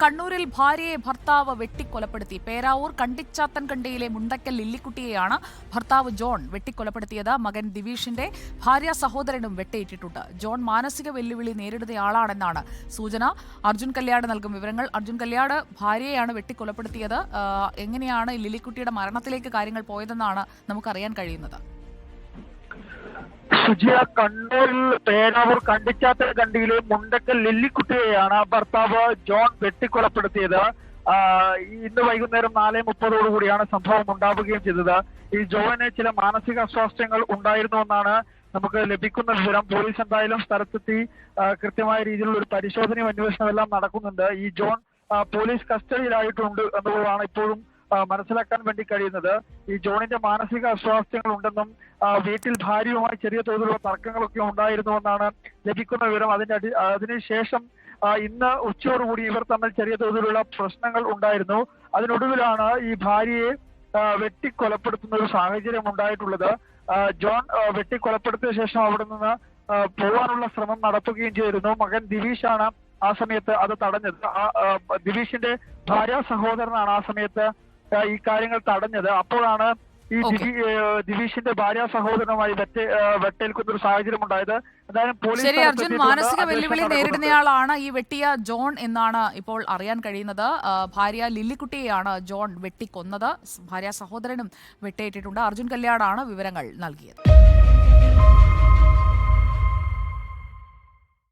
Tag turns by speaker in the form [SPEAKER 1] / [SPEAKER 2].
[SPEAKER 1] കണ്ണൂരിൽ ഭാര്യയെ ഭർത്താവ് വെട്ടിക്കൊലപ്പെടുത്തി. പേരാവൂർ കണ്ടിച്ചാത്തൻകണ്ടിയിലെ മുണ്ടക്കൽ ലില്ലിക്കുട്ടിയെയാണ് ഭർത്താവ് ജോൺ വെട്ടിക്കൊലപ്പെടുത്തിയത്. മകൻ ദിവീഷിന്റെ ഭാര്യ സഹോദരനും വെട്ടേറ്റിട്ടുണ്ട്. ജോൺ മാനസിക വെല്ലുവിളി നേരിടുന്നയാളാണെന്നാണ് സൂചന. അർജുൻ കല്യാട് നൽകും വിവരങ്ങൾ. അർജുൻ കല്യാട് ഭാര്യയെയാണ് വെട്ടിക്കൊലപ്പെടുത്തിയത്. എങ്ങനെയാണ് ലില്ലിക്കുട്ടിയുടെ മരണത്തിലേക്ക് കാര്യങ്ങൾ പോയതെന്നാണ് നമുക്കറിയാൻ കഴിയുന്നത്.
[SPEAKER 2] സുജിയ കണ്ണൂരിൽ പേരാവൂർ കണ്ടിച്ചാത്ത കണ്ടിയിലെ മുണ്ടക്കൽ ലില്ലിക്കുട്ടിയെയാണ് ഭർത്താവ് ജോൺ വെട്ടിക്കൊലപ്പെടുത്തിയത്. ഇന്ന് വൈകുന്നേരം നാല് മുപ്പതോടു കൂടിയാണ് സംഭവം ഉണ്ടാവുകയും ചെയ്തത്. ഈ ജോണിന് ചില മാനസിക അസ്വാസ്ഥ്യങ്ങൾ ഉണ്ടായിരുന്നുവെന്നാണ് നമുക്ക് ലഭിക്കുന്ന വിവരം. പോലീസ് എന്തായാലും സ്ഥലത്തെത്തി കൃത്യമായ രീതിയിലുള്ള ഒരു പരിശോധനയും അന്വേഷണവും എല്ലാം നടക്കുന്നുണ്ട്. ഈ ജോൺ പോലീസ് കസ്റ്റഡിയിലായിട്ടുണ്ട് എന്നുള്ളതാണ് ഇപ്പോഴും മനസ്സിലാക്കാൻ വേണ്ടി കഴിയുന്നത് ഈ ജോണിന്റെ മാനസിക അസ്വാസ്ഥ്യങ്ങൾ ഉണ്ടെന്നും വീട്ടിൽ ഭാര്യയുമായി ചെറിയ തോതിലുള്ള തർക്കങ്ങളൊക്കെ ഉണ്ടായിരുന്നുവെന്നാണ് ലഭിക്കുന്ന വിവരം. അതിന്റെ അടി അതിനുശേഷം ഇന്ന് ഉച്ചയോടുകൂടി ഇവർ തമ്മിൽ ചെറിയ തോതിലുള്ള പ്രശ്നങ്ങൾ ഉണ്ടായിരുന്നു. അതിനൊടുവിലാണ് ഈ ഭാര്യയെ വെട്ടിക്കൊലപ്പെടുത്തുന്ന ഒരു സാഹചര്യം ഉണ്ടായിട്ടുള്ളത്. ജോൺ വെട്ടിക്കൊലപ്പെടുത്തിയ ശേഷം അവിടെ നിന്ന് പോവാനുള്ള ശ്രമം നടത്തുകയും ചെയ്തിരുന്നു. മകൻ ദിവീഷാണ് ആ സമയത്ത് അത് തടഞ്ഞത്. ദിവീഷിന്റെ ഭാര്യ സഹോദരനാണ് ആ സമയത്ത് ഈ കാര്യങ്ങൾ തടഞ്ഞത്. അപ്പോഴാണ് ഈ ദിവീഷിന്റെ ഭാര്യ സഹോദരനുമായി വെട്ടേൽക്കുന്ന ഒരു സാഹചര്യം ഉണ്ടായത്.
[SPEAKER 1] ശരി അർജുൻ മാനസിക വെല്ലുവിളി നേരിടുന്നയാളാണ് ഈ വെട്ടിയ ജോൺ എന്നാണ് ഇപ്പോൾ അറിയാൻ കഴിയുന്നത്. ഭാര്യ ലില്ലിക്കുട്ടിയെയാണ് ജോൺ വെട്ടിക്കൊന്നത്. ഭാര്യ സഹോദരനും വെട്ടേറ്റിട്ടുണ്ട്. അർജുൻ കല്യാണാണ് വിവരങ്ങൾ നൽകിയത്.